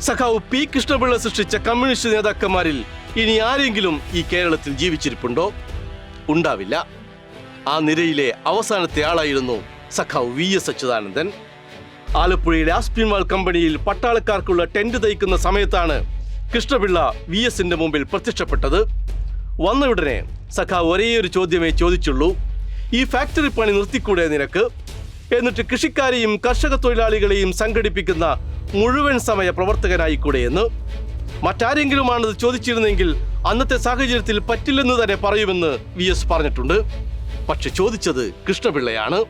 സഖാവ് പി. കൃഷ്ണപിള്ള സൃഷ്ടിച്ച കമ്മ്യൂണിസ്റ്റ് നേതാക്കന്മാരിൽ ഇനി ആരെങ്കിലും ഈ കേരളത്തിൽ ജീവിച്ചിരിപ്പുണ്ടോ? ഉണ്ടാവില്ല. ആ നിരയിലെ അവസാനത്തെ ആളായിരുന്നു സഖാവ് വി. എസ്. അച്യുതാനന്ദൻ. ആലപ്പുഴയിലെ ആസ്പിൻവാൾ കമ്പനിയിൽ പട്ടാളക്കാർക്കുള്ള ടെന്റ് തയ്ക്കുന്ന സമയത്താണ് കൃഷ്ണപിള്ള വി. എസിന്റെ മുമ്പിൽ പ്രത്യക്ഷപ്പെട്ടത്. വന്നയുടനെ സഖാവ് ഒരേ ഒരു ചോദ്യമേ ചോദിച്ചുള്ളൂ. ഈ ഫാക്ടറി പണി നിർത്തിക്കൂടെ നിനക്ക്? എന്നിട്ട് കൃഷിക്കാരെയും കർഷക തൊഴിലാളികളെയും സംഘടിപ്പിക്കുന്ന മുഴുവൻ സമയ പ്രവർത്തകനായിക്കൂടെ എന്ന്. മറ്റാരെങ്കിലുമാണത് ചോദിച്ചിരുന്നെങ്കിൽ അന്നത്തെ സാഹചര്യത്തിൽ പറ്റില്ലെന്ന് തന്നെ പറയുമെന്ന് വി എസ് പറഞ്ഞിട്ടുണ്ട്. പക്ഷെ ചോദിച്ചത് കൃഷ്ണപിള്ളയാണ്.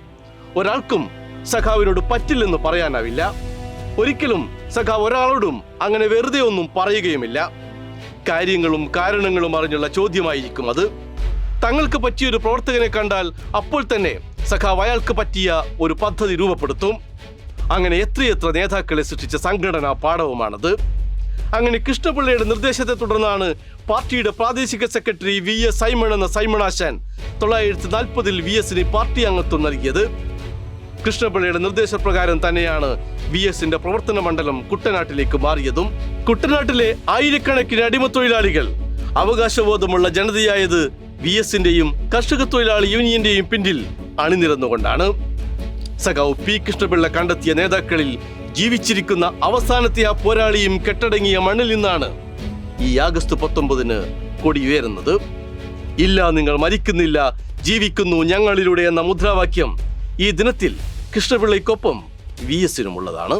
ഒരാൾക്കും സഖാവിനോട് പറ്റില്ലെന്ന് പറയാനാവില്ല. ഒരിക്കലും സഖാവ് ഒരാളോടും അങ്ങനെ വെറുതെ ഒന്നും പറയുകയുമില്ല. കാര്യങ്ങളും കാരണങ്ങളും അറിഞ്ഞുള്ള ചോദ്യമായിരിക്കും അത്. തങ്ങൾക്ക് പറ്റിയ ഒരു പ്രവർത്തകനെ കണ്ടാൽ അപ്പോൾ തന്നെ സഖാവ് അയാൾക്ക് പറ്റിയ ഒരു പദ്ധതി രൂപപ്പെടുത്തും. അങ്ങനെ എത്രയെത്ര നേതാക്കളെ സൃഷ്ടിച്ച സംഘടനാ പാഠവുമാണത്? അങ്ങനെ കൃഷ്ണപിള്ളയുടെ നിർദ്ദേശത്തെ തുടർന്നാണ് പാർട്ടിയുടെ പ്രാദേശിക സെക്രട്ടറി വി എസ് സൈമൺ എന്ന സൈമണാശാൻ തൊള്ളായിരത്തി നാൽപ്പതിൽ വി എസിന് പാർട്ടി അംഗത്വം നൽകിയത്. കൃഷ്ണപിള്ളയുടെ നിർദ്ദേശപ്രകാരം തന്നെയാണ് വി എസിന്റെ പ്രവർത്തന മണ്ഡലം കുട്ടനാട്ടിലേക്ക് മാറിയതും. കുട്ടനാട്ടിലെ ആയിരക്കണക്കിന് അടിമ തൊഴിലാളികൾ അവകാശബോധമുള്ള ജനതയായത് വി എസിന്റെയും കർഷക തൊഴിലാളി യൂണിയന്റെയും പിന്നിൽ അണിനിരന്നുകൊണ്ടാണ്. സഖാവ് പി കൃഷ്ണപിള്ള കണ്ടെത്തിയ നേതാക്കളിൽ ജീവിച്ചിരിക്കുന്ന അവസാനത്തെ ആ പോരാളിയും കെട്ടടങ്ങിയ മണ്ണിൽ നിന്നാണ് ഈ ആഗസ്റ്റ് പത്തൊമ്പതിന് കൊടി ഉയരുന്നത്. ഇല്ല നിങ്ങൾ മരിക്കുന്നില്ല ജീവിക്കുന്നു ഞങ്ങളിലൂടെ എന്ന മുദ്രാവാക്യം ഈ ദിനത്തിൽ കൃഷ്ണപിള്ളയ്ക്കൊപ്പം വി എസിനുമുള്ളതാണ്.